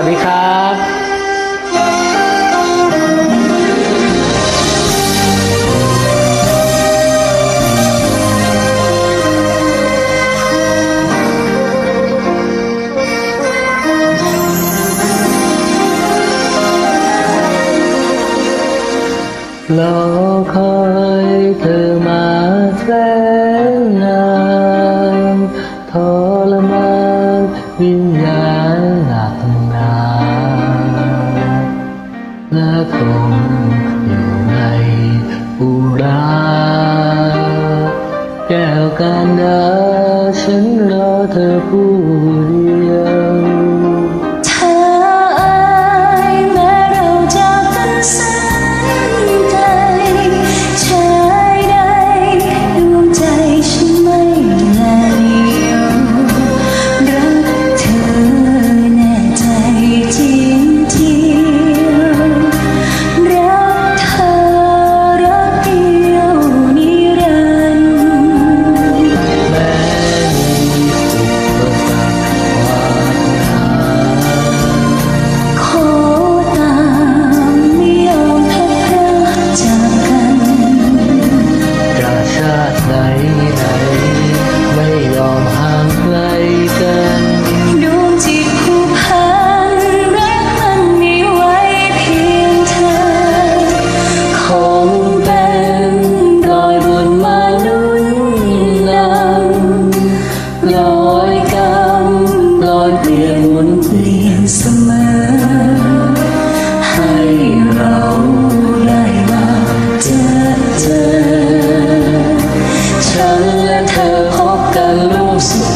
ัสดีครับรอคอยเธอมาแสนนานทรมานวิญ ทรงอยู่ในอุราแก้วกันดาฉัน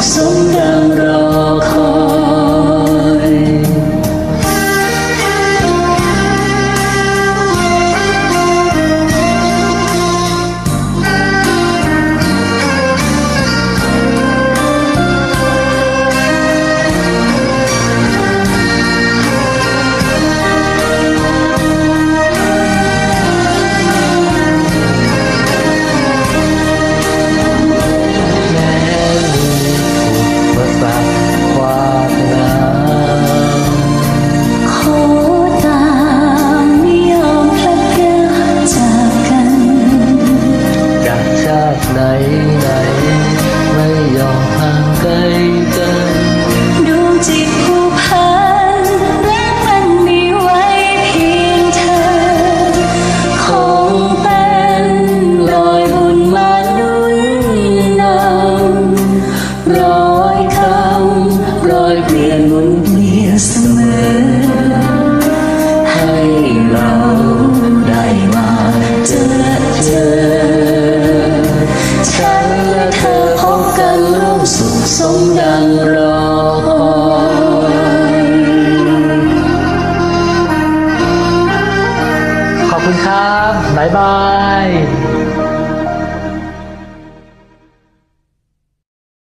so คุณครับ บ๊ายบาย